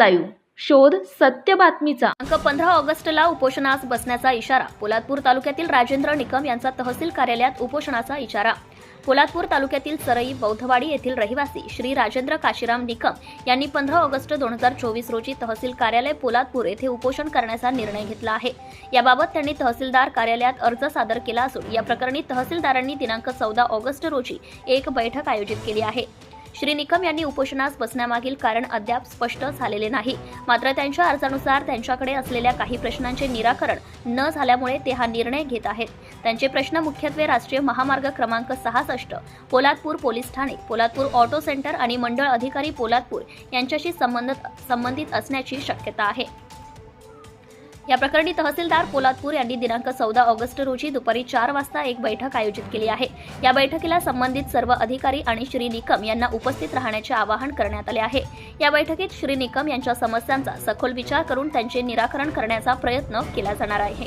Live. शोध सत्य बातमीचा. अंक पंधरा ऑगस्टला उपोषणास बसण्याचा इशारा. पोलादपूर तालुक्यातील राजेंद्र निकम यांचा तहसील कार्यालयात उपोषणाचा इशारा. पोलादपूर तालुक्यातील सरई बौद्धवाडी येथील रहिवासी श्री राजेंद्र काशीराम निकम यांनी पंधरा ऑगस्ट दोन हजार चोवीस रोजी तहसील कार्यालय पोलादपूर येथे उपोषण करण्याचा निर्णय घेतला आहे. याबाबत त्यांनी तहसीलदार कार्यालयात अर्ज सादर केला असून या प्रकरणी तहसीलदारांनी दिनांक चौदा ऑगस्ट रोजी एक बैठक आयोजित केली आहे. श्री निकम यांनी उपोषणास बसण्यामागील कारण अद्याप स्पष्ट झालेले नाही. मात्र त्यांच्या अर्जानुसार त्यांच्याकडे असलेल्या काही प्रश्नांचे निराकरण न झाल्यामुळे ते हा निर्णय घेत आहेत. त्यांचे प्रश्न मुख्यत्वे राष्ट्रीय महामार्ग क्रमांक सहासष्ट पोलादपूर पोलीस ठाणे पोलादपूर ऑटो सेंटर आणि मंडळ अधिकारी पोलादपूर यांच्याशी संबंध संबंधित असण्याची शक्यता आहे. या प्रकरणी तहसीलदार पोलादपूर यांनी दिनांक चौदा ऑगस्ट रोजी दुपारी चार वाजता एक बैठक आयोजित केली आहे. या बैठकीला संबंधित सर्व अधिकारी आणि श्री निकम यांना उपस्थित राहण्याचे आवाहन करण्यात आले आहे. या बैठकीत श्री निकम यांच्या समस्यांचा सखोल विचार करून त्यांचे निराकरण करण्याचा प्रयत्न केला जाणार आहे.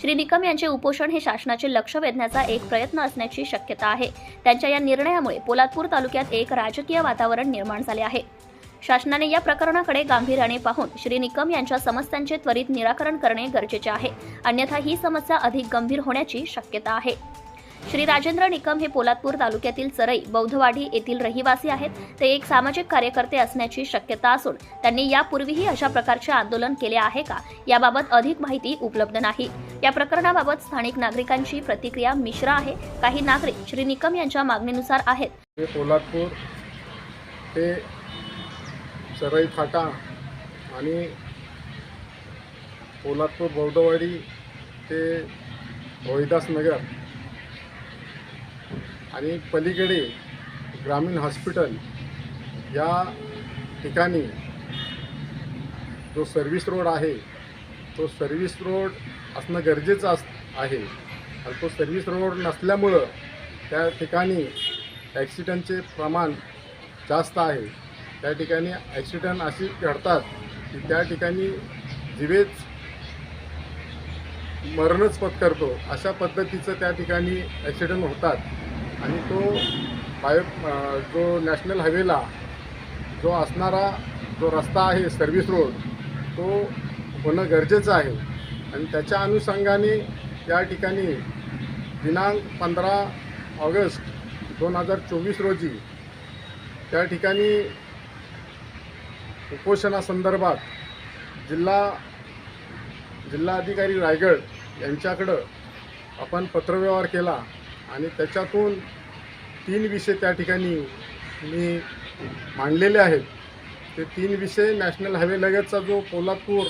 श्री निकम यांचे उपोषण हे शासनाचे लक्ष वेधण्याचा एक प्रयत्न असण्याची शक्यता आहे. त्यांच्या या निर्णयामुळे पोलादपूर तालुक्यात एक राजकीय वातावरण निर्माण झाले आहे. शासनाने या प्रकरणाकडे गांभीर्याने पाहून श्री निकम यांच्या समस्यांचे त्वरित निराकरण करणे गरजेचे आहे. अन्यथा ही समस्या अधिक गंभीर होण्याची शक्यता आहे. श्री राजेंद्र निकम हे पोलादपूर तालुक्यातील चरई बौद्धवाडी येथील रहिवासी आहेत. ते एक सामाजिक कार्यकर्ते असण्याची शक्यता असून त्यांनी यापूर्वीही अशा प्रकारचे आंदोलन केले आहे का? याबाबत अधिक माहिती उपलब्ध नाही. या प्रकरणाबाबत स्थानिक नागरिकांची प्रतिक्रिया मिश्र आहे. काही नागरिक श्री निकम यांच्या मागणीनुसार आहेत. पोलादपूर ते सराई फाटा आणि पोलादपूर बौद्धवाडी ते रोहिदास नगर आणि पलीकडे ग्रामीण हॉस्पिटल या ठिकाणी जो सर्विस रोड आहे तो सर्व्हिस रोड असणं गरजेचं अस आहे. आणि तो सर्व्हिस रोड नसल्यामुळं त्या ठिकाणी ॲक्सिडेंटचे प्रमाण जास्त आहे. त्या ठिकाणी ॲक्सिडंट अशी घडतात की त्या ठिकाणी जीवेच मरणच पत्करतो अशा पद्धतीचं त्या ठिकाणी ॲक्सिडंट होतात. आणि तो बायो जो नॅशनल हायवेला जो असणारा जो रस्ता आहे सर्व्हिस रोड तो होणं गरजेचं आहे. आणि त्याच्या अनुषंगाने या ठिकाणी दिनांक पंधरा ऑगस्ट दोन हजार चोवीस रोजी त्या ठिकाणी उपोषणासंदर्भात जिल्हा जिल्हाधिकारी रायगड यांच्याकडं आपण पत्रव्यवहार केला आणि त्याच्यातून तीन विषय त्या ठिकाणी मी मांडलेले आहेत. ते तीन विषय नॅशनल हायवे लगतचा जो कोल्हापूर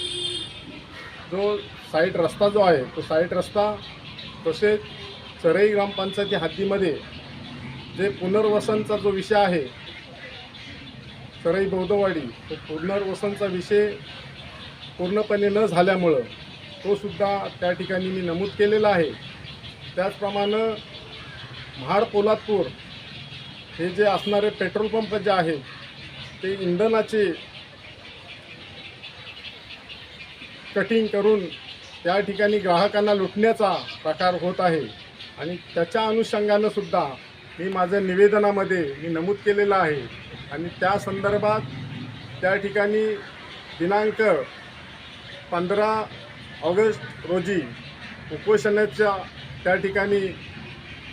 जो साईट रस्ता जो आहे तो साईट रस्ता तसेच चरई ग्रामपंचायती हद्दीमध्ये जे पुनर्वसनचा जो विषय आहे सरई बौद्धवाडी तो पुनर्वसनचा विषय पूर्णपणे न झाल्यामुळं तो सुद्धा त्या ठिकाणी मी नमूद केलेला आहे. त्याचप्रमाणे महाड पोलादपूर हे जे असणारे पेट्रोल पंप जे आहेत ते इंधनाचे कटिंग करून त्या ठिकाणी ग्राहकांना लुटण्याचा प्रकार होत आहे. आणि त्याच्या अनुषंगानं सुद्धा मी माझ्या निवेदनामध्ये मी नमूद केलेलं आहे. आणि त्या संदर्भात त्या ठिकाणी दिनांक पंधरा ऑगस्ट रोजी उपोषणाच्या त्या ठिकाणी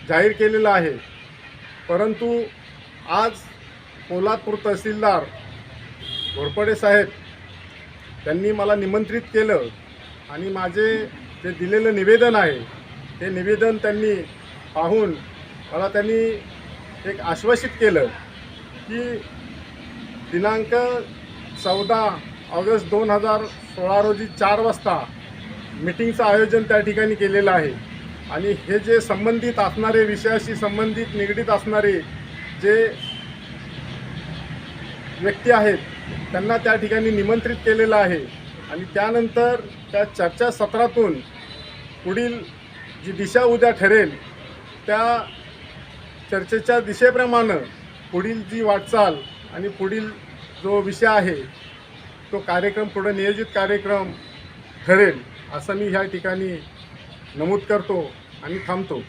जाहीर केलेलं आहे. परंतु आज कोल्हापूर तहसीलदार घोरपडे साहेब त्यांनी मला निमंत्रित केलं आणि माझे जे दिलेलं निवेदन आहे ते निवेदन त्यांनी पाहून मला त्यांनी एक आश्वासित केलं. की दिनांक चौदा ऑगस्ट दोन हजार सोळा रोजी चार वाजता मिटिंगचं आयोजन त्या ठिकाणी केलेलं आहे. आणि हे जे संबंधित असणारे विषयाशी संबंधित निगडीत असणारे जे व्यक्ती आहेत त्यांना त्या ठिकाणी निमंत्रित केलेलं आहे. आणि त्यानंतर त्या चर्चासत्रातून पुढील जी दिशा उद्या ठरेल त्या चर्चेच्या दिशेप्रमाणे पुढील जी वाटचाल आणि पुढील जो विषय आहे तो कार्यक्रम पुढे नियोजित कार्यक्रम ठरेल असं मी ह्या ठिकाणी नमूद करतो आणि थांबतो.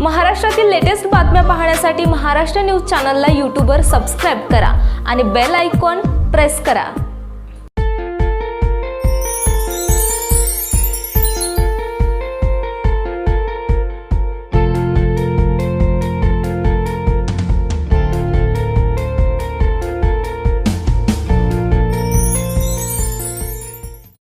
महाराष्ट्रातील लेटेस्ट बातम्या पाहण्यासाठी महाराष्ट्र न्यूज चॅनलला यूट्यूबवर सबस्क्राईब करा आणि बेल आयकॉन प्रेस करा.